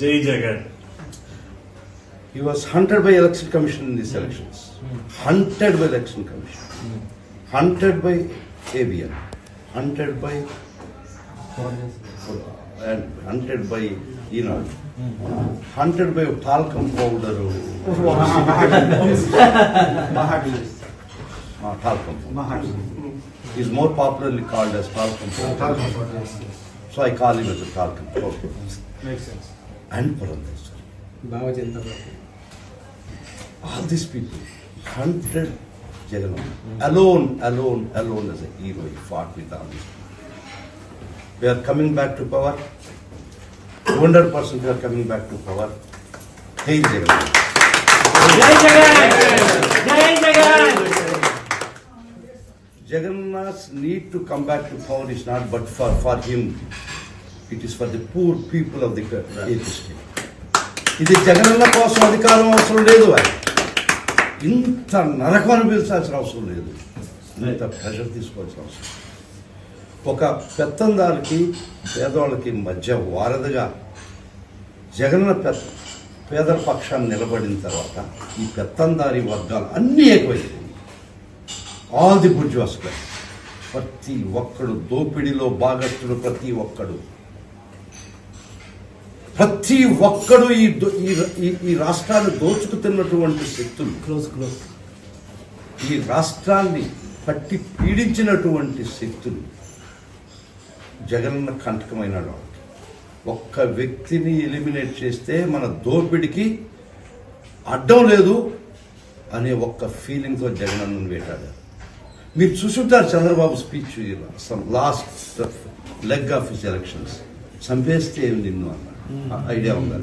Jai Jagan. He was hunted by election commission in these elections. Hunted by election commission. Hunted by ABN. Hunted by and hunted by you know hunted by talcum powder ah, talcum is more popularly called as talcum powder so i call him as a talcum powder makes sense and Purandareshwar. Baba Jayantapura. All these people, 100 Jagannath, alone, alone, alone as a hero, he fought with all these people. We are coming back to power. 100% we are coming back to power. Hey Jagannath. Jai Jagan, Jai Jagannath's need to come back to power is not but for, for him. It is for the poor people of the ఇది జగనన్న కోసం అధికారం అవసరం లేదు ఇంత నరకం అనిపించాల్సిన అవసరం లేదు. ఇంత ప్రెషర్ తీసుకోవాల్సిన అవసరం ఒక పెత్తందారికి పేదవాళ్ళకి మధ్య వారధిగా జగనన్న పెద్ద పేదల పక్షాన్ని నిలబడిన తర్వాత ఈ పెత్తందారి వర్గాలు అన్నీ ఎక్కువైపోయింది ఆల్ ది ప్రతి ఒక్కడు దోపిడీలో భాగస్తుడు ప్రతి ఒక్కడు ప్రతి ఒక్కడు ఈ ఈ రాష్ట్రాన్ని దోచుకుతున్నటువంటి శక్తులు. క్లోజ్ క్లోజ్ ఈ రాష్ట్రాన్ని పట్టి పీడించినటువంటి శక్తులు జగనన్న కంటకమైనాడు వాళ్ళకి ఒక్క వ్యక్తిని ఎలిమినేట్ చేస్తే మన దోపిడికి అడ్డం లేదు అనే ఒక్క ఫీలింగ్తో జగనన్నను వేటాడారు. మీరు చూసుంటారు Chandrababu speech last leg of his elections. చంపేస్తే ఏమి నిన్ను అన్నాడు ఐడియా ఉందా?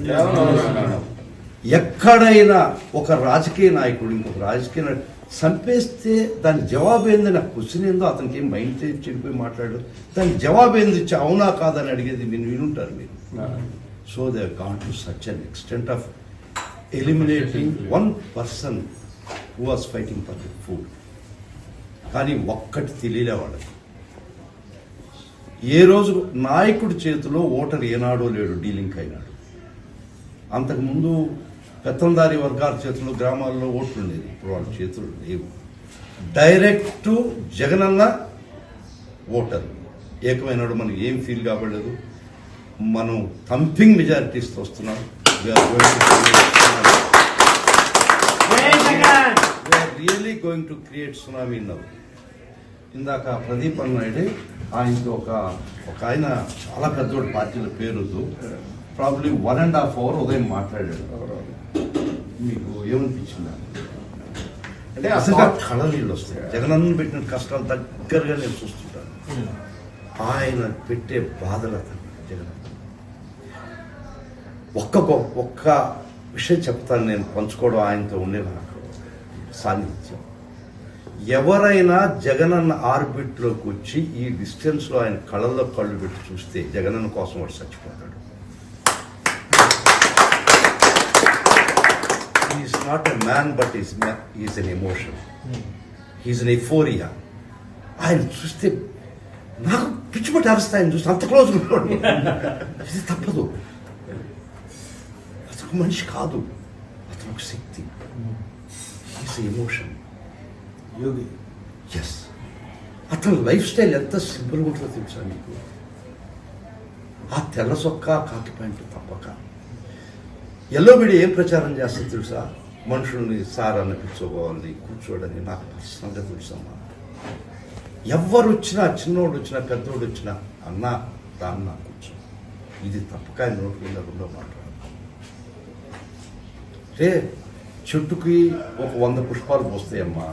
ఎక్కడైనా ఒక రాజకీయ నాయకుడు ఇంకొక రాజకీయ నాయకుడు చంపేస్తే దాని జవాబు ఏంది? నాకు క్వశ్చన్ ఏందో అతనికి ఏం మైండ్ చెడిపోయి మాట్లాడు. దాని జవాబు ఏంది? ఇచ్చి అవునా కాదని అడిగేది మీరు వినుంటారు మీరు. So they gone to such an extent of eliminating one person who was fighting for the food కానీ ఒక్కటి తెలియలే వాళ్ళకి. ఏ రోజు నాయకుడి చేతిలో ఓటర్ ఏనాడో లేడు డీలింక్ అయినాడు. అంతకుముందు పెత్తందారి వర్గాల చేతుల్లో గ్రామాల్లో ఓట్లు ఉండేది ఇప్పుడు వాళ్ళ చేతులు లేవు. Direct Jagananna voter. ఏకమైనాడు మనం ఏం ఫీల్ కాబడలేదు మనం థంపింగ్ మెజారిటీస్తో వస్తున్నాం. We really going to create tsunami నవ్వు ఇందాక ప్రదీప్ అన్నాడు ఆయనకి ఒక ఒక ఆయన చాలా పెద్దోడు పార్టీల పేరుతో probably one and half hour ఉదయం మాట్లాడాడు. మీకు ఏమనిపించింది? అంటే అసలు కళ నీళ్ళు వస్తాయి? జగనన్న పెట్టిన కష్టాలు దగ్గరగా నేను చూస్తుంటాను. ఆయన పెట్టే బాధలు అతను జగన్ ఒక్క ఒక్క విషయం చెప్తాను నేను పంచుకోవడం ఆయనతో ఉండే నాకు సాన్నిధ్యం ఎవరైనా జగనన్న ఆర్బిట్లోకి వచ్చి ఈ డిస్టెన్స్లో ఆయన కళ్ళల్లో కళ్ళు పెట్టి చూస్తే జగనన్న కోసం వాడు చచ్చిపోతాడు. Is not a man but is is an emotion is an euphoria ఆయన చూస్తే నాకు పిచ్చిపట్టి అరుస్తా ఆయన చూస్తే అంత క్లోజ్ ఇది తప్పదు. అతను మనిషి కాదు. అతను ఒక శక్తి. Is emotion Yogi. ఎస్ అతని లైఫ్ స్టైల్ ఎంత సింపుల్గా ఉంటుందో తెలుసా మీకు ఆ తెల్ల సొక్క కాకి ప్యాంటు తప్పక. ఎల్లో మీడియా ఏం ప్రచారం చేస్తుంది తెలుసా? మనుషుల్ని సార్ అన్న కూర్చోవాలి కూర్చోడని నాకు పర్సనల్గా తెలుసమ్మా ఎవరు వచ్చినా చిన్నోడు వచ్చినా పెద్దోడు వచ్చినా అన్న దాన్న కూర్చో. ఇది తప్పక నోటి కింద రెండో మాట్లాడు రే చెట్టుకి ఒక వంద పుష్పాలు పోస్తాయమ్మా.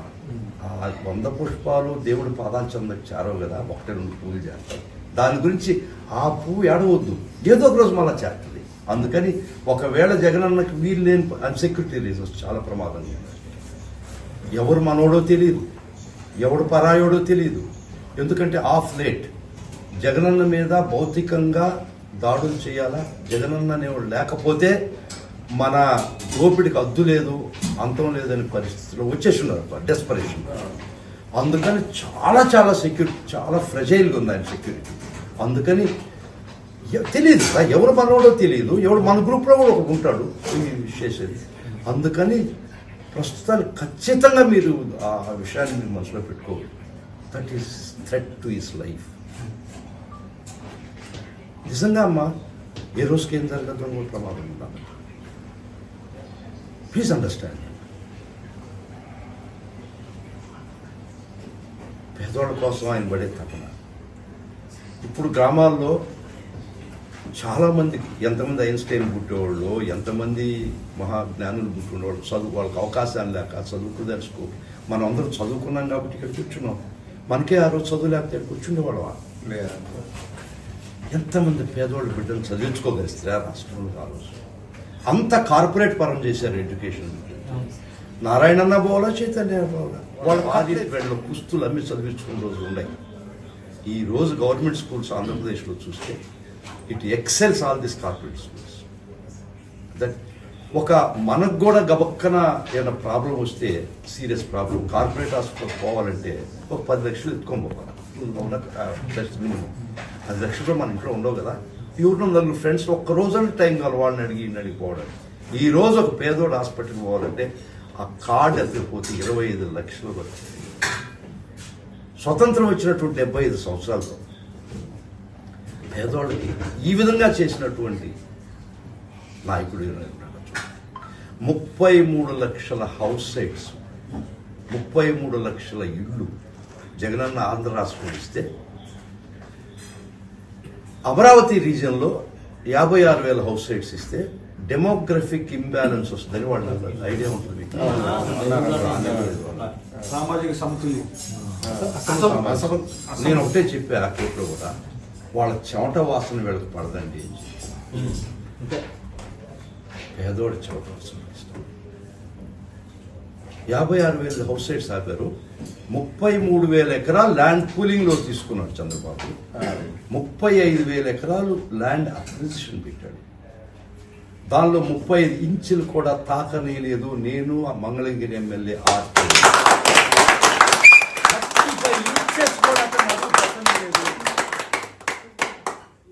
ఆ వంద పుష్పాలు దేవుడి పాదాలు చెందకు చేరవు కదా ఒకటే రెండు పూలు చేస్తారు దాని గురించి ఆ పువ్వు ఏడవద్దు. ఏదో ఒక రోజు మళ్ళా చేస్తుంది. అందుకని ఒకవేళ జగనన్నకి వీలు లేని అన్సెక్యూరిటీ రీజన్స్ చాలా ప్రమాదంగా ఎవరు మనోడో తెలియదు ఎవడు పరాయోడో తెలియదు ఎందుకంటే ఆఫ్ లేట్. జగనన్న మీద భౌతికంగా దాడులు చేయాలా? జగనన్న అనేవాడు లేకపోతే మన దోపిడికి అద్దు లేదు అంతం లేదనే పరిస్థితిలో వచ్చేసి ఉన్నారు డెస్పరేషన్ అందుకని చాలా చాలా సెక్యూరిటీ చాలా ఫ్రెజైల్గా ఉంది ఆయన సెక్యూరిటీ అందుకని ఎ- తెలియదు ఎవరు మనవాడో తెలియదు ఎవడు మన గ్రూప్లో కూడా ఒకడు ఉంటాడు చేసేది అందుకని ప్రస్తుతానికి ఖచ్చితంగా మీరు ఆ విషయాన్ని మీరు మనసులో పెట్టుకోవాలి. That is threat to his life నిజంగా అమ్మా ఏ రోజుకి ఏం జరగదు కూడా ప్రమాదం ఉండాలి ప్లీజ్ అండర్స్టాండ్ పేదవాళ్ళ కోసం ఆయన పడే తపన. ఇప్పుడు గ్రామాల్లో చాలామందికి ఎంతమంది ఐన్స్టైన్ పుట్టేవాళ్ళు ఎంతమంది మహాజ్ఞానులు పుట్టినవాళ్ళు చదువు వాళ్ళకి అవకాశాలు లేక చదువుకు తెలుసుకో మనం అందరం చదువుకున్నాం కాబట్టి ఇక్కడ కూర్చున్నాం. మనకే ఆ రోజు చదువు లేకపోతే ఇక్కడ కూర్చుండేవాళ్ళం ఎంతమంది పేదవాళ్ళు బిడ్డలు చదివించుకోగలిస్తే రాష్ట్రంలో ఆ రోజు? అంత కార్పొరేట్ పరం చేశారు ఎడ్యుకేషన్ నారాయణన్న పోవాలా చైతన్య పోవాలా వాళ్ళ ఆది వీళ్ళు పుస్తులు అమ్మి చదివించుకున్న రోజులు ఉన్నాయి. ఈ రోజు గవర్నమెంట్ స్కూల్స్ ఆంధ్రప్రదేశ్లో చూస్తే it excels all this corporate schools. That ఒక మనకు కూడా గబక్కన ఏదైనా ప్రాబ్లం వస్తే సీరియస్ ప్రాబ్లం కార్పొరేట్ హాస్పిటల్ పోవాలంటే ఒక పది లక్షలు ఎత్తుకొని పోవాలి. మినిమం పది లక్షలు మన ఇంట్లో ఉండవు కదా. ఎవరినో నలుగురు ఫ్రెండ్స్ ఒక్క రోజు టైం కావాలి వాడిని అడిగి అడిగిపోవడానికి ఈ రోజు ఒక పేదోడు హాస్పిటల్కి పోవాలంటే ఆ కార్డు ఎత్తుకుపోతే ఇరవై ఐదు లక్షలు పడుతుంది స్వతంత్రం వచ్చినటువంటి డెబ్బై ఐదు సంవత్సరాలతో పేదోళ్ళకి ఈ విధంగా చేసినటువంటి నాయకుడు ముప్పై మూడు లక్షల హౌస్ సైట్స్ ముప్పై మూడు లక్షల ఇళ్ళు జగనన్న ఆంధ్ర రాష్ట్రం ఇస్తే అమరావతి రీజియన్లో యాభై ఆరు వేల హౌస్ సైట్స్ ఇస్తే డెమోగ్రఫిక్ ఇంబ్యాలెన్స్ వస్తుందని వాళ్ళు. ఐడియా ఉంటుంది. సామాజిక సమతుల్యం నేను ఒకటే చెప్పా ఆ కోర్టులో కూడా వాళ్ళ చెమట వాసన వీళ్ళకి పడదండి పేదోడి చెమట వాసన ఇష్టం యాభై ఆరు వేల హౌస్ సైట్స్ ఆపారు. ముప్పై మూడు వేల ఎకరాలు ల్యాండ్ కూలింగ్లో తీసుకున్నాడు చంద్రబాబు. ముప్పై ఐదు వేల ఎకరాలు ల్యాండ్ అక్విజిషన్ పెట్టాడు. దానిలో ముప్పై ఐదు ఇంచులు కూడా తాకనీయలేదు నేను ఆ మంగళగిరి ఎమ్మెల్యే ఆర్కే.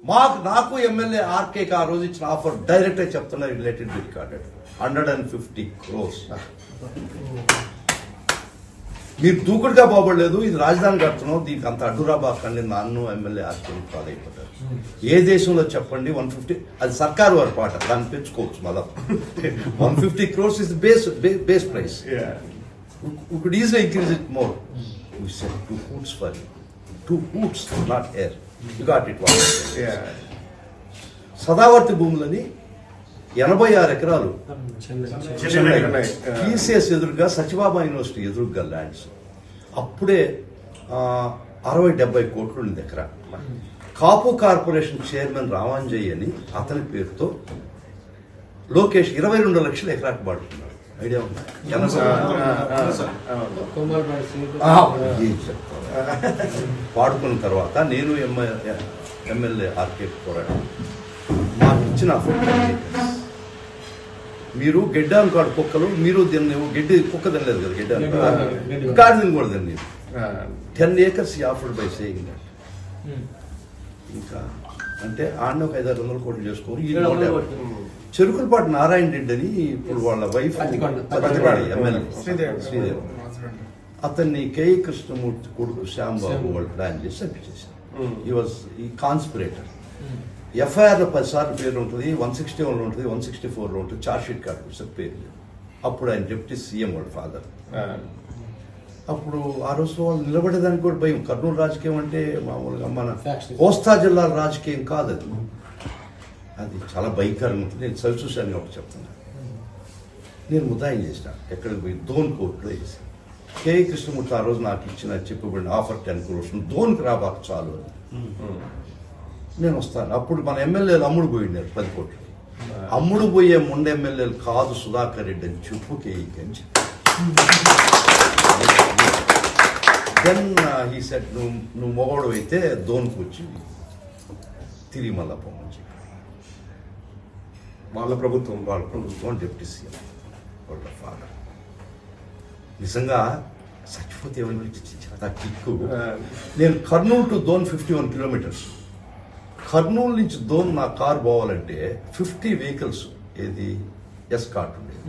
మాకు నాకు ఎమ్మెల్యే ఆర్కేకి ఆ రోజు ఇచ్చిన ఆఫర్ డైరెక్ట్ చెప్తున్నా related be recorded hundred and fifty crores మీరు దూకుడుగా బాగోలేదు ఇది రాజధాని కడుతున్నాం దీనికి అంత అడ్డురా బాకండి నన్ను ఎమ్మెల్యే ఆర్కే ఫాలో అయిపోతారు ఏ దేశంలో చెప్పండి వన్ ఫిఫ్టీ అది సర్కారు వారి పాట దాన్ని పెంచుకోవచ్చు మళ్ళా. One fifty crores is base base price could easily increase it more. We said two hoots for you. It. One. Sadavarthi భూములని ఎనభై ఆరు ఎకరాలు. టీసీఎస్ ఎదురుగా సచిబాబా యూనివర్సిటీ ఎదురుగా ల్యాండ్స్ అప్పుడే అరవై డెబ్బై కోట్లు ఉంది దగ్గర కాపు కార్పొరేషన్ చైర్మన్ రామాంజయ్ అని అతని పేరుతో లోకేష్ ఇరవై రెండు లక్షల ఎకరాకు పాడుతున్నాడు ఐడియా ఉందా. పాడుకున్న తర్వాత నేను ఎమ్మెల్యే ఎమ్మెల్యే ఆర్కే పోరాడు మాకు ఇచ్చిన. మీరు గెడ్డాను కాడు కుక్కలు మీరు దీన్ని గడ్డి కుక్క తినలేదు కదా గడ్డాను గడ్డి. కాడు. తిని కూడా తిని ten acres offered by saying that. ఇంకా అంటే ఆడిని ఒక ఐదారు వందల కోట్లు చేసుకోరు ఈ చెరుకులపాటి నారాయణ రెడ్డి అని ఇప్పుడు వాళ్ళ వైఫ్ ఎమ్మెల్యే. శ్రీదేవి. శ్రీదేవి. అతన్ని కేఈ కృష్ణమూర్తి కొడుకు శ్యాంబాబు. వాళ్ళు ప్లాన్ చేసి చంపించేశారు Hmm. ఈ వాజ్ ఈ కాన్స్పిరేటర్ ఎఫ్ఐఆర్లో పదిసార్లు పేరు ఉంటుంది వన్ సిక్స్టీ వన్లో ఉంటుంది వన్ సిక్స్టీ ఫోర్లో ఉంటుంది చార్జ్ షీట్ కార్డు పేరు లేదు. అప్పుడు ఆయన డిప్యూటీ సీఎం వాళ్ళ ఫాదర్ అప్పుడు ఆ రోజులో వాళ్ళు నిలబడేదానికి కూడా భయం. కర్నూలు రాజకీయం అంటే మామూలుగా మన. కోస్తా జిల్లాల రాజకీయం కాదు అది. అది చాలా భయంకరంగా ఉంటుంది. నేను చవి చూశాను ఒకటి చెప్తున్నా. నేను ముదాయం చేసిన. ఎక్కడికి పోయి దోన్ కోర్టులో వేసి కే. కృష్ణమూర్తి ఆ రోజు నాకు ఇచ్చిన చెప్పబడిన ఆఫర్ టెన్ క్రోర్స్ ధోన్కి రాబాక చాలు అని. నేను వస్తాను. అప్పుడు మన ఎమ్మెల్యేలు అమ్ముడు పోయిండారు పది కోట్లు. అమ్ముడు పోయే ముండ ఎమ్మెల్యేలు కాదు సుధాకర్ రెడ్డి అని చెప్పు కేఈకి అని చెప్పి దెన్ హీ సెట్ నువ్వు నువ్వు మొగోడు అయితే ధోన్కి వచ్చి తిరిగి మళ్ళా పొమ్మని వాళ్ళ ప్రభుత్వం వాళ్ళ ప్రభుత్వం డిప్యూటీ సీఎం వాళ్ళ ఫాదర్ నిజంగా చచ్చిపోతే ఏమని చాలా కిక్కు. నేను Kurnool to Dhone fifty one kilometres Kurnool నుంచి దోన్ నా కార్ పోవాలంటే ఫిఫ్టీ వెహికల్స్ ఏది? ఎస్ కార్ట్ ఉండేది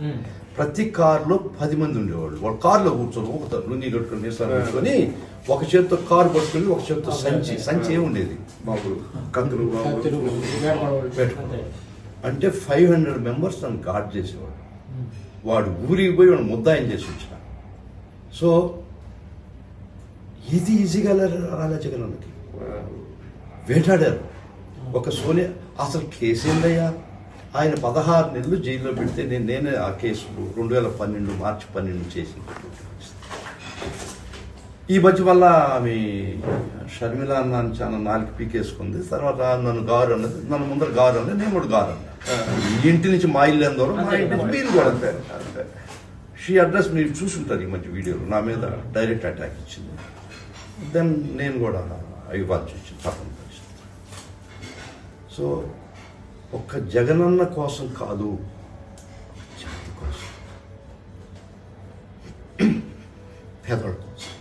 ప్రతి కార్లో పది మంది ఉండేవాళ్ళు. వాళ్ళ కార్లో కూర్చొని ఒక లుంగి కట్టుకొని మీసాలు పెట్టుకొని ఒక చేతితో కారు పట్టుకొని ఒక చేతితో సంచి. సంచి ఏమి ఉండేది బాబులు కత్తులు అంటే ఫైవ్ హండ్రెడ్ మెంబర్స్ నన్ను గాడ్ చేసేవాడు. వాడు ఊరికి పోయి వాడు ముద్దాయం చేసి వచ్చిన సో ఇది ఈజీగా రాలే జగనన్నకి వేటాడారు. ఒక సోనియా అసలు కేసు ఏందయ్యా? ఆయన పదహారు నెలలు జైల్లో పెడితే నేను నేనే ఆ కేసు రెండు వేల పన్నెండు మార్చి పన్నెండు చేసి ఈ మధ్య వల్ల ఆమె షర్మిల అన్నాను చాలా నాలుగు పీకేసుకుంది. తర్వాత నన్ను గారు అన్నది నన్ను ముందర గారు అన్నది నేను కూడా గారు అన్నా. ఈ ఇంటి నుంచి మా ఇల్లు ఎంత దూరం మా ఇంటి మీరు కూడా అంతే అంతే. షీ అడ్రస్ మీరు చూసుంటారు ఈ మధ్య వీడియోలో. నా మీద డైరెక్ట్ అటాక్ ఇచ్చింది. దెన్ నేను కూడా ఇవ్వాల్సి వచ్చింది తప్పని సో ఒక్క జగనన్న కోసం కాదు జాతి కోసం. పేదవాళ్ళ కోసం.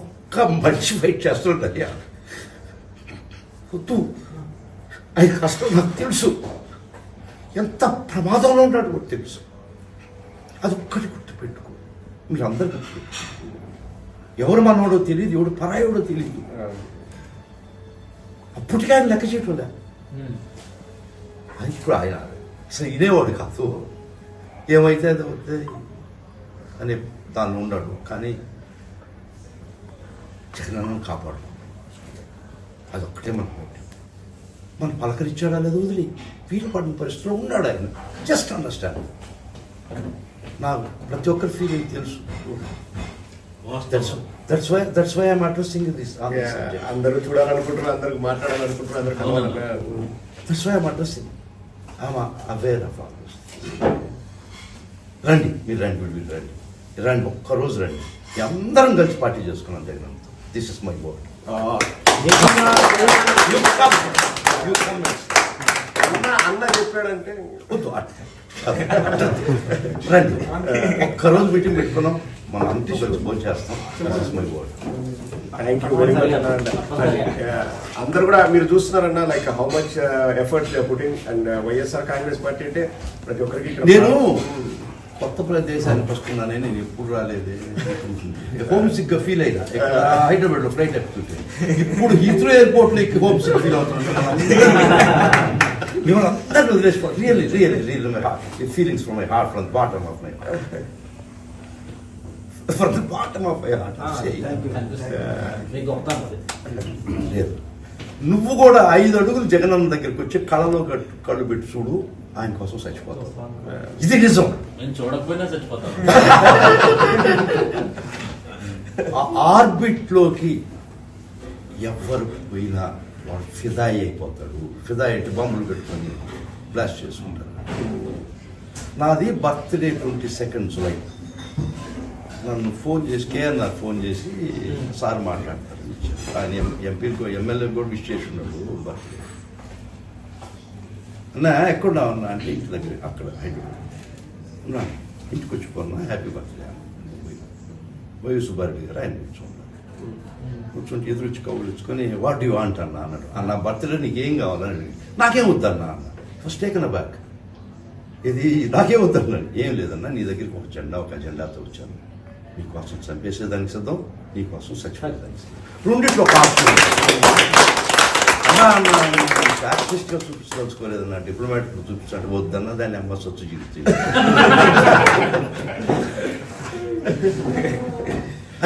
ఒక్క మనిషి ఫైట్ చేస్తుంటారు వద్దు. అది కష్టం నాకు తెలుసు. ఎంత ప్రమాదంలో ఉన్నాడు కూడా తెలుసు. అది ఒక్కటి గుర్తుపెట్టుకో. మీరు గుర్తుపెట్టుకో ఎవరు మనవాడో తెలియదు ఎవడు పరాయోడో తెలియదు అప్పటికే ఆయన లెక్క చేయటం అది ఇప్పుడు ఆయన అసలు ఇదేవాడు కాదు. ఏమైతే అది అవుతుంది అని దానిలో ఉన్నాడు. కానీ జగనన్ను కాపాడు. అదొక్కటే మనం మన పలకరించాడా లేదా వదిలి? వీలు పడిన పరిస్థితిలో ఉన్నాడు ఆయన. జస్ట్ అండర్స్టాండ్ నాకు ప్రతి ఒక్కరి ఫీలింగ్ తెలుసు. తెలుసు that's why that's why I'm addressing this అందరూ చూడాలనుకుంటారు అందరూ మాట్లాడాలనుకుంటారు అందరూ కలవాలనుకుంటారు that's why I'm addressing I'm aware of all this రండి మీరు రండి మీరు మీరు రండి. రండి ఒక్కరోజు రండి. అందరం కలిసి పార్టీ చేసుకున్నాం Jagan this is my board అన్న చెప్పాడంటే వద్దు. రండి ఒక్కరోజు మీటింగ్ పెట్టుకున్నాం మనం అంతా కలిసి భోజనం చేస్తాం థ్యాంక్ యూ వెరీ మచ్ అందరు కూడా మీరు చూస్తున్నారన్న like how much efforts putting and YSR Congress party అంటే ప్రతి ఒక్కరికి నేను కొత్త ప్రదేశానికి వస్తున్నానే నేను ఎప్పుడు రాలేదే హోమ్ సిక్ గా ఫీల్ అయినా. ఇక్కడ హైదరాబాద్లో ఫ్లైట్ ఎక్కుతుంటే ఇప్పుడు హీత్రో ఎయిర్పోర్ట్లో ఎక్కి హోమ్ సిక్ ఫీల్ అవుతున్నాను. మిమ్మల్ని అందరిని వదిలేసుకోవాలి really really real my heart feelings from my heart from bottom of my from the bottom of my heart మీ గొప్ప లేదు నువ్వు కూడా ఐదు అడుగులు జగనన్న దగ్గరికి వచ్చి కళ్ళలో కట్టు కళ్ళు పెట్టి చూడు ఆయన కోసం చచ్చిపోతావు. ఇది నిజం. నేను చూడకపోయినా చచ్చిపోతాను. ఆర్బిట్లోకి ఎవరు పోయినా వాడు ఫిదాయి అయిపోతాడు. ఫిదాయి అంటే బాంబులు పెట్టుకొని బ్లాస్ట్ చేసుకుంటారు. నాది బర్త్డే ట్వంటీ సెకండ్ జులై నన్ను ఫోన్ చేసి కేఎన్ఆర్ ఫోన్ చేసి సార్ మాట్లాడతారు. ఆయన ఎం- ఎంపీలకు ఎమ్మెల్యే కూడా విష్ చేసి ఉన్నాడు. బర్త్డే అన్నా ఎక్కడ ఉన్నా అంటే ఇంటి దగ్గర అక్కడ హైదరాబాద్. ఉన్నా ఇంటికి వచ్చిపోన్నా హ్యాపీ బర్త్డే వైవి సుబ్బారెడ్డి గారు ఆయన కూర్చున్నారు. కూర్చుంటే ఎదురొచ్చి కవులు ఇచ్చుకొని వాట్ యూ వాంట్? అన్న అన్నాడు. అన్న బర్త్డే నీకు ఏం కావాలని నాకేం వద్దన్నా అన్న. ఫస్ట్ టేకన్ బ్యాక్ ఇది నాకేం వద్దన్నాడు ఏం లేదన్నా నీ దగ్గరికి ఒక జెండా ఒక జెండాతో వచ్చాను. నీకోసం చంపేసేదానికి సిద్ధం నీకోసం చచ్చిపోయేదానికి సిద్ధం రెండిట్లో ఒక ఆప్షన్ ఉంది. అన్నా డిప్లొమాటిక్ చూపించాడు వద్దన్న దాన్ని అమ్మ సొచ్చు జీవితం.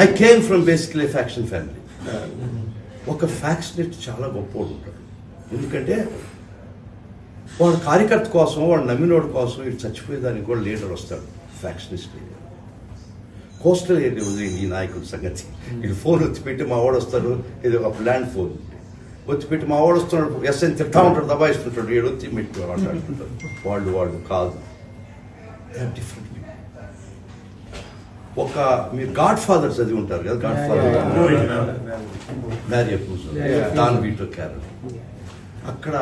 I came from basically faction family ఒక ఫ్యాక్షనెట్ చాలా గొప్పోడు ఉంటాడు. ఎందుకంటే వాడు కార్యకర్త కోసం వాడు నమ్మినోడు కోసం ఇటు చచ్చిపోయేదానికి కూడా లీడర్ వస్తాడు. ఫ్యాక్షనిస్ట్ లీడర్ కోస్టల్ ఏరియా ఉంది ఈ నాయకుల సంగతి. ఇది ఫోన్ వచ్చి పెట్టి మా వాడు వస్తాడు ఇది ఒక ల్యాండ్ ఫోన్. వచ్చి పెట్టి మా వాడు వస్తున్నాడు ఎస్ఎన్ తిట్టా ఉంటాడు దబాయిస్తుంటాడు ఏడు వచ్చి పెట్టి మాట్లాడుతుంటాడు. వాళ్ళు వాళ్ళు కాదు. డిఫరెంట్ ఒక మీరు గాడ్ ఫాదర్ చదివి ఉంటారు కదా godfather Mario Don Vito carol అక్కడ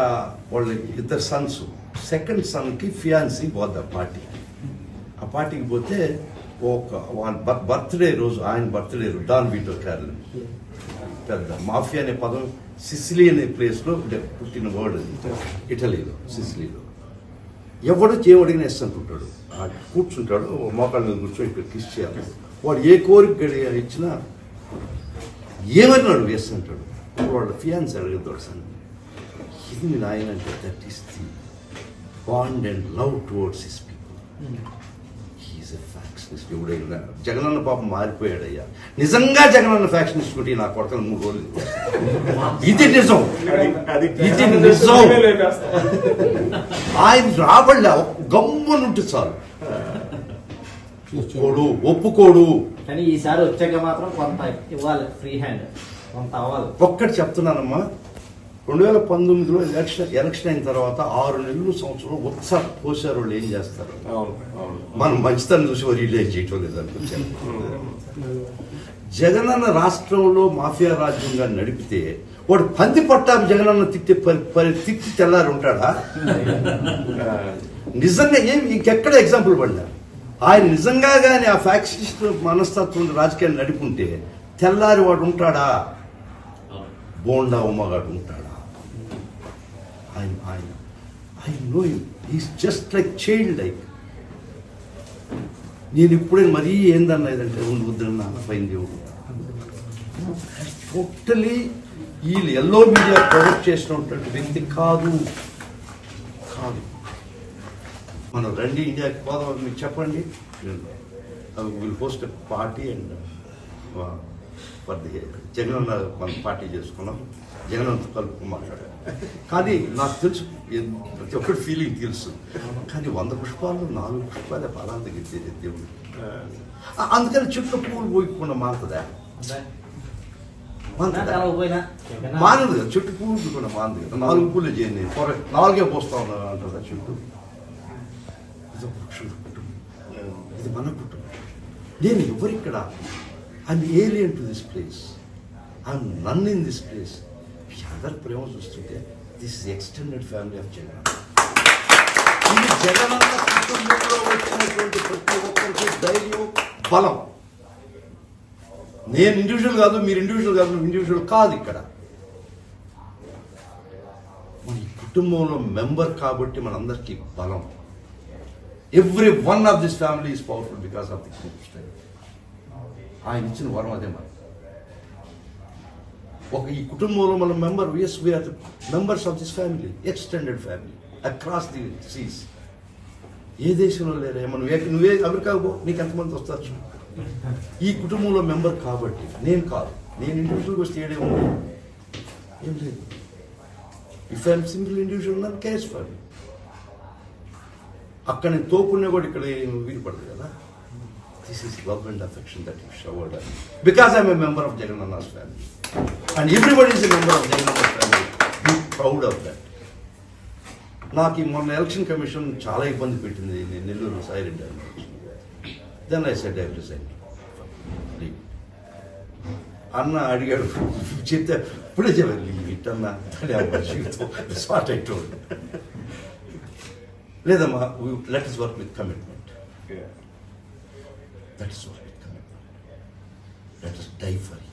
వాళ్ళ ఇద్దరు సన్స్ సెకండ్ సన్కి ఫియాన్సీ పోద్ది ఆ పార్టీ ఆ పార్టీకి పోతే ఒక బర్త్ బర్త్డే రోజు ఆయన బర్త్డే రోజు డాన్ వీటో క్యారల్ పెద్ద మాఫియా అనే పదం సిసిలీ అనే ప్లేస్లో పుట్టిన వర్డ్ అది. ఇటలీలో సిసిలీలో. ఎవడు చేయమడిగిన ఎస్ ఆ కూర్చుంటాడు ఓ మోకాళ్ళ మీద కూర్చొని ఇక్కడ కిస్ చేయాలి. వాడు ఏ కోరిక ఇచ్చినా ఏమన్నాడు ఎస్ అంటాడు. వాడు ఫియాన్స్ అడగద్దాడు సార్. ఇది నాయన అంటే that is the bond and love towards his people. He is a factionist ఎవడైనా జగనన్న పాపం మారిపోయాడయ్యా. నిజంగా జగనన్న ఫ్యాక్షనిస్ట్ ఉంటే నా కొడకలు మూడు రోజులు ఇది నిజం. ఇది నిజం. ఆయన రాబడలే గమ్మునుంటే చాలు. ఒప్పుకోడు ఒప్పుకోడు. కానీ ఈసారి వచ్చాక మాత్రం కొంత ఇవ్వాలి ఫ్రీ హ్యాండ్ కొంత అవ్వాలి. ఒక్కటి చెప్తున్నానమ్మా. రెండు వేల పంతొమ్మిదిలో ఎలక్షన్ ఎలక్షన్ అయిన తర్వాత ఆరు నెలలు సంవత్సరం ఉత్సాహ పోసారు వాళ్ళు ఏం చేస్తారు? మనం మంచితనం చూసి ఏం చేయటం లేదు జగనన్న రాష్ట్రంలో మాఫియా రాజ్యంగా నడిపితే వాడు పంది పట్టాపు జగనన్న తిట్టి తిట్టి తెల్లారి ఉంటాడా? నిజంగా ఏం ఇంకెక్కడ ఎగ్జాంపుల్ పడినా ఆయన నిజంగా కానీ ఆ ఫ్యాక్షనిస్ట్ మనస్తత్వం రాజకీయాలు నడిపుంటే తెల్లారి వాడు ఉంటాడా? బోండా ఉమ్మగాడు ఉంటాడా? ఆయన ఆయన I know is just like child like నేను ఇప్పుడే మరీ ఏందన్నా ఇదంటే ఉండి వద్దన్నా పైన దేవుడు. టోటలీ వీళ్ళు ఎల్లో మీడియా ప్రొవోక్ చేసినటువంటి వ్యక్తి కాదు. కాదు. మనం రండి ఇండియాకి పోదాం మీరు చెప్పండి. Will post party and for the Jagan మన పార్టీ చేసుకున్నాం. జగన్ కలుపు మాట్లాడారు. కానీ నాకు తెలుసు ప్రతి ఒక్కటి ఫీలింగ్ తెలుసు. కానీ వంద పుష్పాలు నాలుగు పుష్పాలే పదాలు తగ్గించేది దేవుడు. అందుకని చుట్టూ పూలు పోయకుండా మారుతుందా మానదు కదా చుట్టూ పూలు కూడా మానదు కదా. నాలుగు పూలు చేయండి పొర నాలుగే పోస్తా ఉన్నా అంటారా చుట్టూ? ఇది ఒక వృక్షం కుటుంబం. ఇది మన కుటుంబం. నేను ఎవరిక్కడ? I'm alien to this place I'm none in this place అందరి ప్రేమ చూస్తుంటే this is extended family of Jagan ఇది జగనన్న కుటుంబంలో వచ్చినటువంటి ప్రతి ఒక్కరికి ధైర్యం బలం. నేను ఇండివిజువల్ కాదు మీరు ఇండివిజువల్ కాదు ఇండివిజువల్ కాదు ఇక్కడ. మన ఈ కుటుంబంలో మెంబర్ కాబట్టి మనందరికీ బలం. Every one of this family is powerful because of the style ఆయన ఇచ్చిన వరం అదే మరి. ఒక ఈ కుటుంబంలో మన member as we are members of this family extended family across the seas ఏ దేశంలో లేరే? మనం నువ్వే అమెరికాకు పో నీకు ఎంతమంది వస్తారు ఈ కుటుంబంలో మెంబర్ కాబట్టి నేను కాదు. నేను ఇండివిజువల్గా వస్తే ఏడే ఉంది ఏం లేదు. ఇఫ్ ఐఎమ్ సింగిల్ ఇండివిజువల్ నన్ను కేస్ ఫర్ అక్కడ నేను తోపున్నా కూడా ఇక్కడ వీలు పడదు కదా. This is love and affection that you showered because I'm a member of Jagan అన్నాస్ family and everybody is a member of Jagan అన్నాస్ family be proud of that నాకు ఈ మొన్న ఎలక్షన్ కమిషన్ చాలా ఇబ్బంది పెట్టింది నేను Nellore Sai Reddy then I said I resign అన్న అడిగాడు చెప్తే ఇప్పుడే చెప్పాలి ఇట్టన్నా స్మార్ట్ అయిటో లేదమ్మా let us work with commitment that is work with commitment let us die for you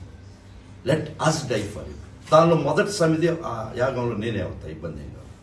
let us die for you దానిలో మొదటి సమితి ఆ యాగంలో నేనే అవుతా ఇబ్బంది ఏం